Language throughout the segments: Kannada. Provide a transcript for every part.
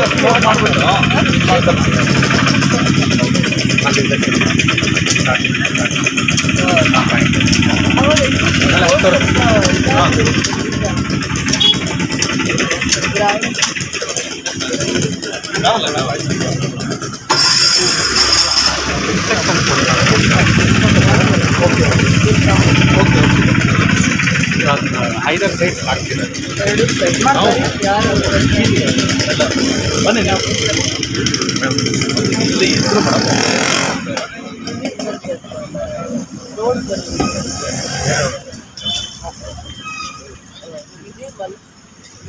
ಐದಾರು ಸೈಡ್ಸ್ ಹಾಕ್ತಿದ್ದಾರೆ ಎರಡು ಸೈಡ್ ಮಾಡ್ತಾರೆ ಯಾರು ಬನ್ನಿ ನಾವು ಇಲ್ಲಿ ಇದ್ರು ರೋಡ್ ಬಂದಿದೆ ఇదే మన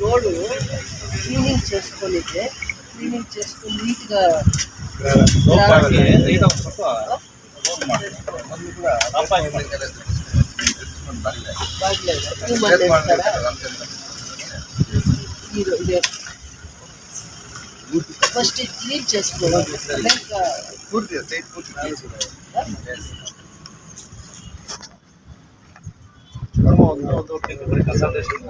రోడ్డు క్లీనింగ్ చేసుకొనితే క్లీనింగ్ చేసుకొని నీట్గా ಮೇಡಮ್ ಸ್ವಲ್ಪ బాగలేదు ఈ మళ్ళీ వేస్తారా ఈ రో- ఇదే ఫస్ట్ క్లీన్ చేసుకోవాలి లైక్ ಪೂರ್ತಿ ಸೈಡ್ ಪೂರ್ತಿ ಒಂದು ಒಂದು ತಿಂಗಳು ಬರೀ ಕನ್ಸಲ್ಟೇಷನ್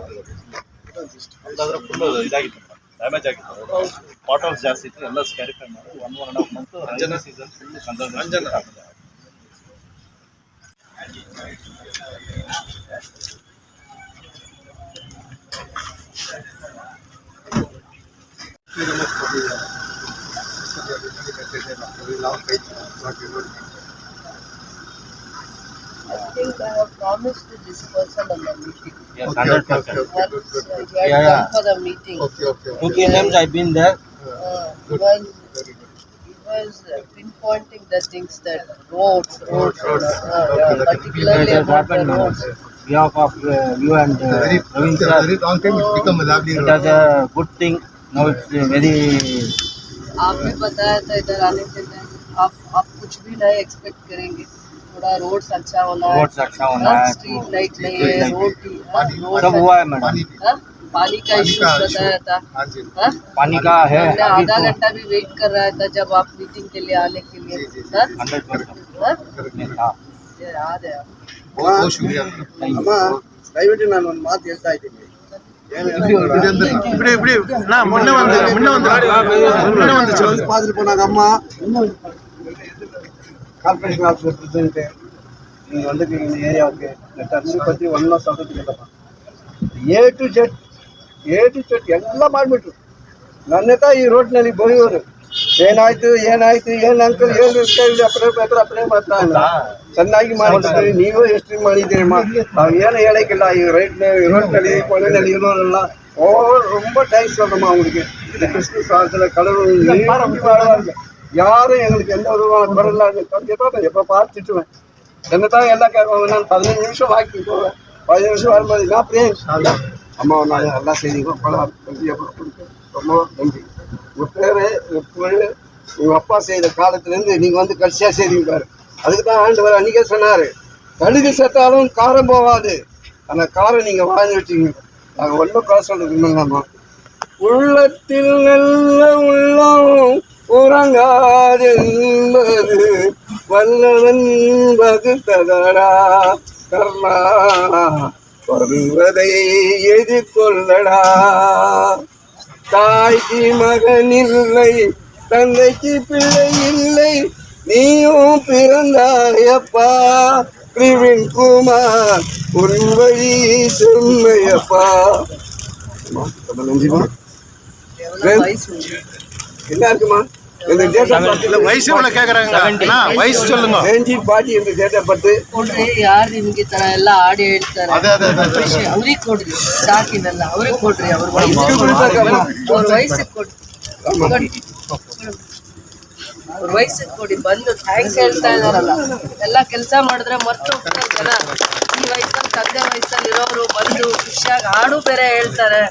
ಒಂದಾದ್ರೆ ಫುಲ್ ಇದಾಗಿತ್ತು ಡ್ಯಾಮೇಜ್ ಆಗಿತ್ತು ಬಾಟಲ್ಸ್ ಜಾಸ್ತಿ ಇತ್ತು ಎಲ್ಲ ಸ್ಕ್ಯಾರಿಫೈ ಮಾಡಿ one one and half month Ranjana season full consultation I think I have promised to this person on the meeting. Yes, Okay, okay, 100%. okay, okay, uh, Yeah, yeah. for the meeting, Okay, okay, Two okay. I've been there. uh, he was, good. was uh, pinpointing the things that roads, roads, Roads, uh, particularly about the roads. of uh, you and uh, Very, a very long time, it's become a lovely It has a good thing Now it's uh, very आप भी बताया था इधर आने के लिए आप आप कुछ भी नहीं एक्सपेक्ट करेंगे थोड़ा रोड्स अच्छा होना है roads अच्छा होना है. स्ट्रीट लाइट नहीं Street है light. रोड की हाँ, रोड सब है। हुआ है मैडम पानी हाँ? पानी का पानी इशू का बताया था हाँ जी हाँ? पानी का है हमने अभी आधा तो घंटा भी वेट कर रहा था जब आप मीटिंग के लिए आने के लिए जी, जी, जी। हाँ? हंड्रेड परसेंट हाँ? हाँ ये याद है बहुत बहुत शुक्रिया ಅಮ್ಮ ದಯವಿಟ್ಟು ನಾನು ಒಂದು ಮಾತು ಹೇಳ್ತಾ ಇದ್ದೀನಿ இப்படி இப்படி நான் முன்ன வந்து முன்ன வந்து முன்ன வந்து வந்து பார்த்துட்டு போனாங்க அம்மா கார்பரேஷன் ஆஃபீஸ் ரெப்ரசன்ட்டு நீங்கள் வந்துருக்கீங்க இந்த ஏரியாவுக்கு இந்த ಟರ್ನಿ பற்றி ஒன்றும் சொல்கிறதுக்கு A to Z A to Z ಎಲ್ಲ ಮಾಡಿಬಿಟ್ರು ನನ್ನ ತಾ ಈ ರೋಡ್ನಲ್ಲಿ ಬರೆಯೋರು ಏನಾಯ್ತು ಏನಾಯ್ತು ಏನು ಅಂಕಲ್ ಏನು ಇಸ್ಕೊಳ್ಳಿ ಅಪ್ರೇ ಬೇಕಾದ್ರೆ ಅಪ್ರೇ ಮಾತ್ರ ಅಲ್ಲ ಚೆನ್ನಾಗಿ ಮಾಡಿದ್ದೀರಿ ನೀವು ಎಷ್ಟು ಮಾಡಿದ್ದೀರಿ ಮಾ ನಾವು ಏನು ಹೇಳಕ್ಕಿಲ್ಲ ಈ ರೈಟ್ ರೋಡ್ನಲ್ಲಿ ಕೊನೆಯಲ್ಲಿ ಇರೋರೆಲ್ಲ ஓ ரொம்ப தேங்க்ஸ் சொல்கிறோம்மா அவங்களுக்கு இந்த கிறிஸ்துமஸ் காலத்தில் கடவுள் நீட்டி வாழ்வாங்க யாரும் எங்களுக்கு எந்த விதமான குரல் கண்டிப்பாக எப்போ பார்த்து திட்டுவேன் என்ன தான் எல்லாம் கேட்பாங்க நான் பதினஞ்சு நிமிஷம் வாக்கி போவேன் பதினஞ்சு நிமிஷம் வரும்போது நான் பிரேம் அம்மா நான் எல்லாம் செய்திங்க படம் ரொம்ப நன்றி. உங்கள் பேர் புகழ் உங்கள் அப்பா செய்த காலத்துலேருந்து நீங்கள் வந்து கடைசியாக செய்தீங்க பாரு. அதுக்கு தான் ஆண்டவர் அன்றைக்கே சொன்னார் கடுகு சேர்த்தாலும் காரம் போகாது அந்த காரம் நீங்கள் வாழ்ந்து வச்சீங்க. நாங்கள் ஒன்றும் குறை சொல்கிறது இல்லைங்கம்மா உள்ளத்தில் நல்ல உள்ளம் உறங்காது என்பது வல்லவன் வகுத்ததடா கர்ணா வருவதை எதிர்கொள்ளடா. தாய்க்கு மகன் இல்லை தந்தைக்கு பிள்ளை இல்லை நீயும் பிறந்தாயப்பா. கிரிவின் குமார் உன் வழி செம்மையப்பா? என்ன இருக்குமா இந்த டேட் ஆஃப் பர்த் வயசு எவ்வளவு கேக்குறாங்க அண்ணா, வயசு சொல்லுங்க ನೈನ್ಟೀನ್ ಫಾರ್ಟಿ ಅಂತ ಡೇಟ್ ಆಫ್ ಬರ್ತ್ ಕೊಡ್ರಿ ಯಾರು ನಿಮ್ಗೆ ಈ ತರ ಎಲ್ಲ ಹಾಡು ಹೇಳ್ತಾರೆ ಅದೇ ಅದೇ ಅದೇ ಅದೇ. ವಿಷಯ ಅವ್ರಿಗೆ ಕೊಡ್ರಿ ಸಾಕಿನಲ್ಲ ಅವ್ರಿಗೆ ಕೊಡ್ರಿ ಅವ್ರ ವಯಸ್ಸಿಗೆ ಕೊಡ್ರಿ ಅವ್ರ ವಯಸ್ಸಿಗೆ ಕೊಡ್ರಿ ಕೊಡಿ. ಅವ್ರ ವಯಸ್ಸಿಗೆ ಕೊಡಿ ಬಂದು ಥ್ಯಾಂಕ್ಸ್ ಹೇಳ್ತಾ ಇದಾರಲ್ಲ ಎಲ್ಲ ಕೆಲಸ ಮಾಡಿದ್ರೆ ಮರ್ತು ಹೋಗ್ತಾರೆ ಜನ ಈ ವಯಸ್ಸಲ್ಲಿ ತಂದೆ ವಯಸ್ಸಲ್ಲಿ ಇರೋರು ಬಂದು ಖುಷಿಯಾಗಿ ಹಾಡು ಬೇರೆ ಹೇಳ್ತಾರೆ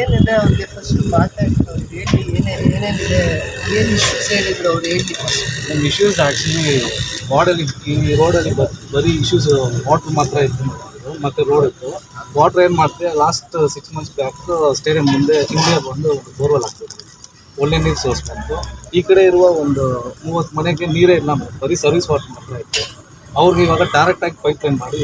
ಏನಿದೆ ಅವ್ರಿಗೆ ಫಸ್ಟ್ ಮಾತಾಡ್ತಾರೆ ಅವ್ರು ಹೇಳಿ ಏನು ಇಶ್ಯೂಸ್ ಹೇಳಿದ್ರು ಅವ್ರು, ಹೇಳಿ ಫಸ್ಟ್ ನಮ್ಮ ಇಶ್ಯೂಸ್ ಆ್ಯಕ್ಚುಲಿ ವಾರ್ಡಲ್ಲಿ ಈ ರೋಡಲ್ಲಿ ಬರೀ ಇಶ್ಯೂಸ್ ವಾಟ್ರ್ ಮಾತ್ರ ಇತ್ತು ಮತ್ತು ರೋಡ್ ಇತ್ತು. ವಾಟ್ರ್ ಏನು ಮಾಡ್ತೀವಿ last six months back stadium ಮುಂದೆ ಇಂಡಿಯಾ ಬಂದು ಒಂದು ಬೋರ್ವೆಲ್ ಆಗ್ತಿತ್ತು ಒಳ್ಳೆ ನೀರು ಸೋರ್ಸ್ ಬಂತು. ಈ ಕಡೆ ಇರುವ ಒಂದು ಮೂವತ್ತು ಮನೆಗೆ ನೀರೇ ಇಲ್ಲ. ಬರೀ ಸರ್ವಿಸ್ ವಾಟರ್ ಮಾತ್ರ ಇತ್ತು. ಅವ್ರಿಗೆ ಇವಾಗ ಡೈರೆಕ್ಟಾಗಿ ಪೈಪ್ ಲೈನ್ ಮಾಡಿ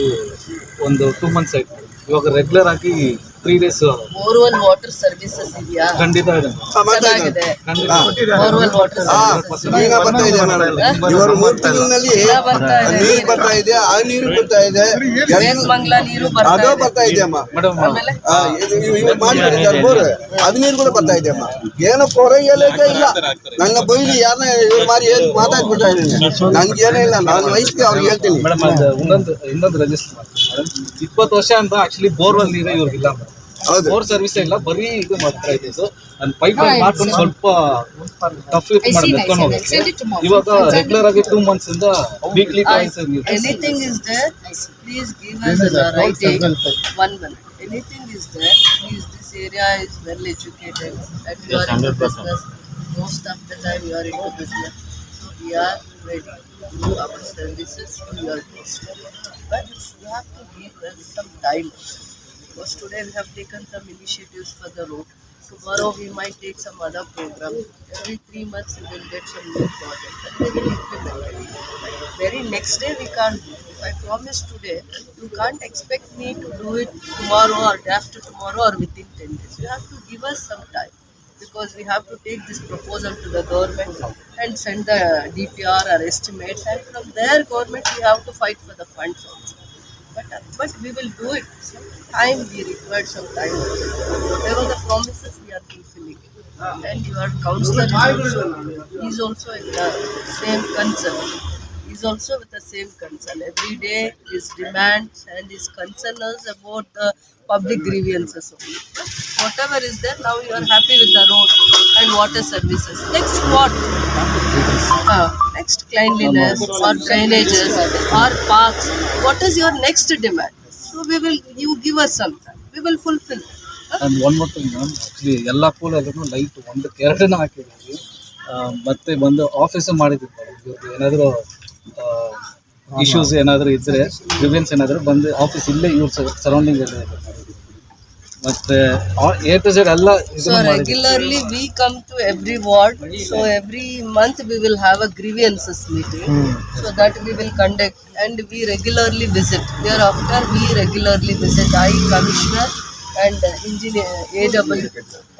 ಒಂದು ಟೂ ಮಂತ್ಸ್ ಆಯ್ತು. ಇವಾಗ ರೆಗ್ಯುಲರ್ ಆಗಿ three days borewell water services ಇದೆಯಾ? ಖಂಡಿತ ಇದೆ. ಚೆನ್ನಾಗಿದೆ. ಬೋರ್ವೆಲ್ ವಾಟರ್ ಸರ್ವಿಸಸ್ ಈಗ ಬರ್ತಾ ಇದೆ ಮೇಡಮ್. ಇವರು ಮೂರು ನೀರು ಬರ್ತಾ ಇದೆ ಆ ನೀರು ಬರ್ತಾ ಇದೆ. ಮಂಗ್ಲ ನೀರು ಬರ್ತಾ ಅದು ಇದೆ. ಬರ್ತಾ ಇದೆ ಅಮ್ಮ. ಮಾಡಿದ್ದಾರೆ ಬೋರ್ ಅದು ನೀರು ಕೂಡ ಬರ್ತಾ ಇದೆ ಅಮ್ಮ. ಏನೋ ಇಲ್ಲ. ನನ್ನ ಬೈಲಿ ಯಾರನ್ನ ಇವ್ರು ಮಾರಿ ಏನ್ ಮಾತಾಡ್ಬಿಟ್ಟ ಇದ್ದೀನಿ. ನನ್ಗೆ ಏನೂ ಇಲ್ಲ ನಾನು ವಯಸ್ಸಿಗೆ ಅವ್ರಿಗೆ ಹೇಳ್ತೀನಿ. ಮೇಡಮ್ ಇನ್ನೊಂದು ಇನ್ನೊಂದು ರಿಜಿಸ್ಟರ್ ಇಪ್ಪತ್ತು ವರ್ಷ ಅಂತ ಆಕ್ಚುಲಿ ಬೋರ್ವೆಲ್ ನೀರು ಇವ್ರಿಗಿಲ್ಲ ಬೋರ್ ಸರ್ವಿಸ್ ಇಲ್ಲ ಬರೀ ಇದು ಮಾಡ್ತಾ ಇದೆ ಸೊ ನಾನು ಪೈಪ್ ಲೈನ್ ಮಾಡ್ಕೊಂಡು ಸ್ವಲ್ಪ ಟಫ್ ಇತ್ತು ಮಾಡಿ ಎತ್ಕೊಂಡು ಹೋಗುತ್ತೆ ಇವಾಗ ರೆಗ್ಯುಲರ್ ಆಗಿ ಟೂ ಮಂತ್ಸ್ ಇಂದ weekly twice anything is there, please give us a writing. One minute. Anything is there, please, this area is well educated and you are into business. Most of the time you are into business. So we are ready to do our services to your customer. But you have to give us some time. Because today we have taken some initiatives for the road. Tomorrow we might take some other program. Every three months we will get some new projects and will implement. Very next day we can't do. If I promise today, you can't expect me to do it tomorrow or after tomorrow or within 10 days. You have to give us some time because we have to take this proposal to the government and send the DPR or estimates and from their government we have to fight for the funds also. But, uh, but we will do it. Some time we required some time. Whatever the promises we are fulfilling. Ah. And your counselor is also, is also in the same concern. He's also with the same concern. Every day his demands and his concern is about the public grievances only. Whatever is there, now you are happy with the road and water services. Next what? Uh, next cleanliness or drainages or parks. What is your next demand? So we will, you give us something. We will fulfill. And one more thing ma'am actually ಎಲ್ಲ ಪೂಲಲ್ಲೂ ಲೈಟ್ ಒಂದಕ್ಕೆ ಎರಡನ್ನ ಹಾಕಿದ್ದೀವಿ ಮತ್ತೆ ಬಂದು ಆಫೀಸು ಮಾಡಿದ್ದೀವಿ ಇವ್ರಿಗೆ ಏನಾದರೂ ಇಶ್ಯೂಸ್ ಏನಾದರೂ ಇದ್ದರೆ ಡಿಫ್ರೆನ್ಸ್ ಏನಾದರೂ ಬಂದು ಆಫೀಸ್ ಇಲ್ಲೇ ಇವ್ರ ಸರೌಂಡಿಂಗ್ ಇದೆ ಮತ್ತೆ ಏ ಟು ಜೆಡ್ ಎಲ್ಲ so regularly we come to every ward so every month we will have a grievances meeting so that we will conduct and we regularly visit we are after we regularly visit I commissioner and engineer A W